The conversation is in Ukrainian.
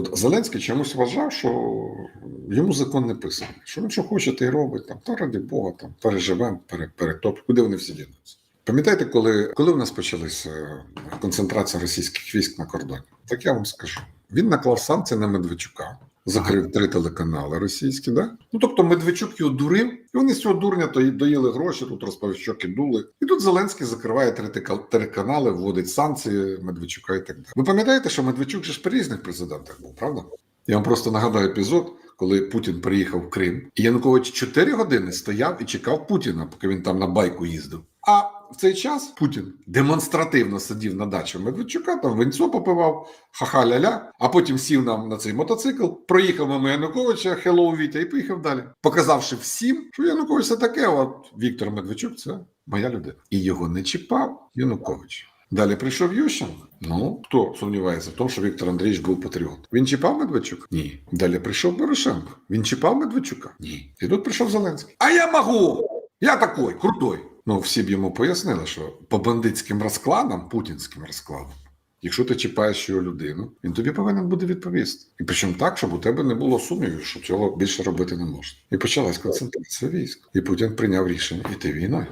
От Зеленський чомусь вважав, що йому закон не писаний. Що він що хоче, то й робить. Там, та раді Бога, там переживемо, пере, перетоп. Куди вони всі дінуться? Пам'ятаєте, коли, коли в нас почалася е, концентрація російських військ на кордоні? Так я вам скажу. Він наклав санкції на Медведчука, закрив три телеканали російські, да? Ну тобто Медведчук його дурив, і вони з цього дурня то доїли гроші, тут розповіщоки дули. І тут Зеленський закриває три телеканали, вводить санкції Медведчука і так далі. Ви пам'ятаєте, що Медведчук же ж при різних президентах був, правда? Я вам просто нагадаю епізод, коли Путін приїхав в Крим, і Янукович 4 години стояв і чекав Путіна, поки він там на байку їздив. А в цей час Путін демонстративно сидів на дачі Медведчука, там винцо попивав, ха-ха-ля-ля, а потім сів нам на цей мотоцикл, проїхав мимо Януковича, хеллоу Вітя, і поїхав далі, показавши всім, що Янукович це таке. От Віктор Медведчук це моя людина. І його не чіпав Янукович. Далі прийшов Ющенко. Ну, хто сумнівається в тому, що Віктор Андрійович був патріот? Він чіпав Медведчука? Ні. Далі прийшов Порошенко. Він чіпав Медведчука? Ні. І тут прийшов Зеленський. А я можу! Я такой, крутой. Ну, всі б йому пояснили, що по бандитським розкладам, путінським розкладам, якщо ти чіпаєш його людину, він тобі повинен буде відповісти. І причому так, щоб у тебе не було сумнівів, що цього більше робити не можна. І почалась концентрація військ. І Путін прийняв рішення йти війною.